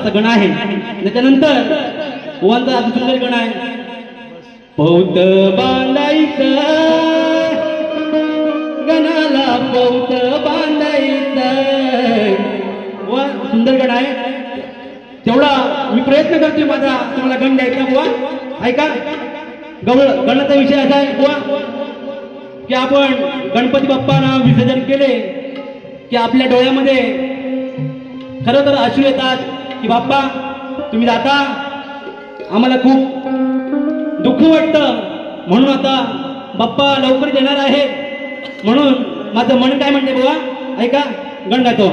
असा गण आहे. त्याच्यानंतर ओवांचा सुंदर गण आहे. पौत बांधायचं. गणाला पौत बांधायचं. वा सुंदर गण आहे. तेवढा मी प्रयत्न करतोय माझा. तुम्हाला गण द्यायचा बुवा. ऐका गवळ गणाचा विषय असा आहे बुवा. की आपण गणपती बाप्पांना विसर्जन केले की आपल्या डोळ्यामध्ये खरं तर अश्रू येतात. की बाप्पा तुम्ही जाता? आम्हाला खूप दुःख वाटतं. म्हणून आता बाप्पा लवकर येणार आहे. म्हणून माझं मन काय म्हणते बुवा? ऐका गण गातो.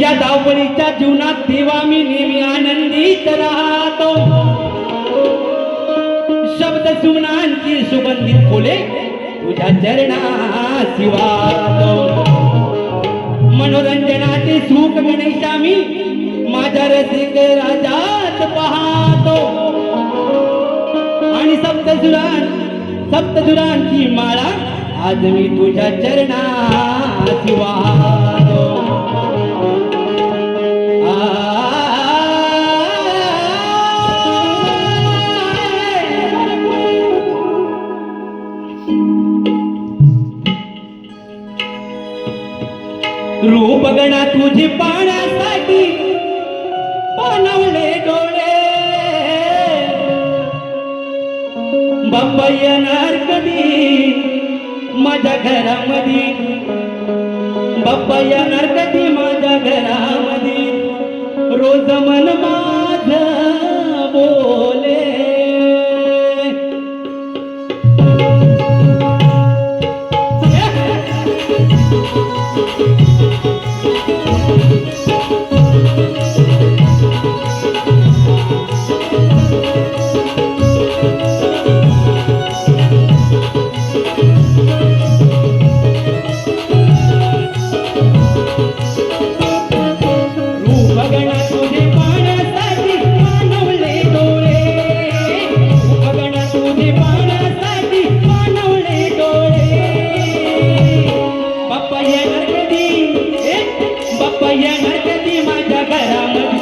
या धावपळीच्या जीवनात देवा मी नेहमी आनंदीत राहतो. शब्द सुमनांची सुगंधित फुले तुझ्या चरणाशी वाहतो मनोरंजनाचे सुख गणेशा मी माझ्या रसिक राजात पाहतो. आणि सप्तसुरान सप्तसुरांची माळा आज मी तुझ्या चरणाची शिवा तुझे पाण्यासाठी बनवले डोळे. बाप्पा येणार कधी? माझ्या घरामध्ये. बाप्पा येणार कधी? माझ्या घरामध्ये. रोज मन मा माझ्या घरामध्ये.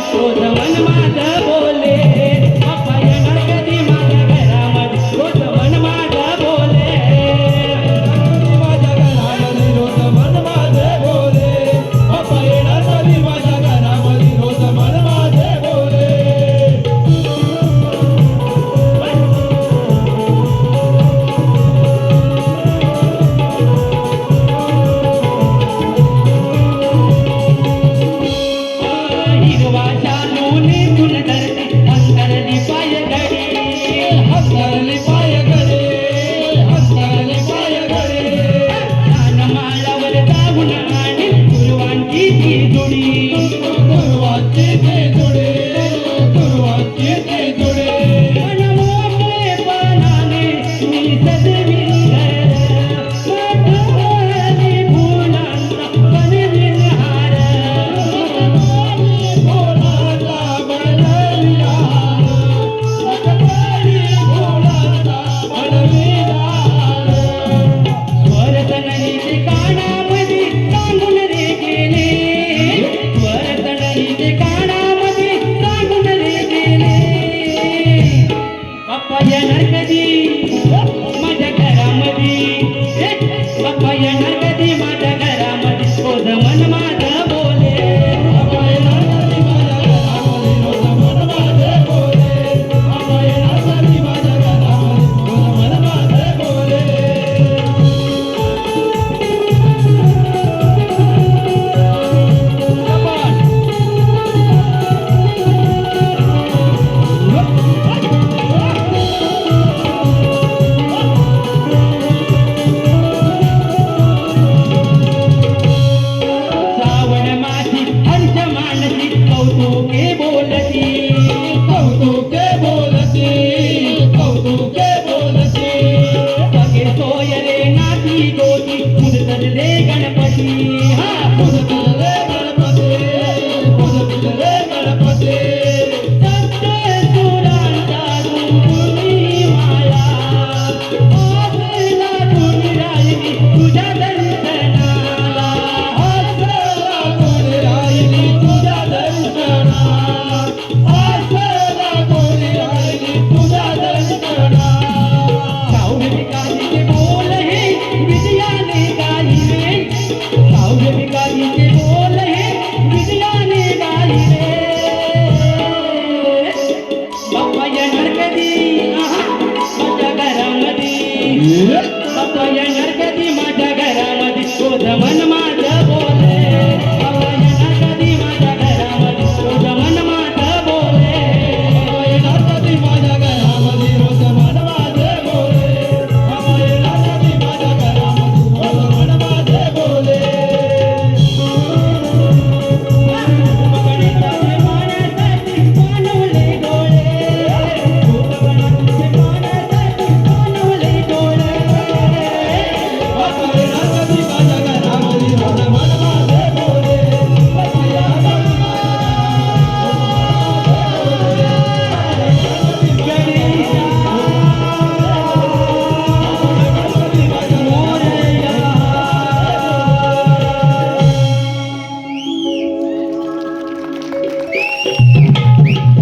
Okay. aqui.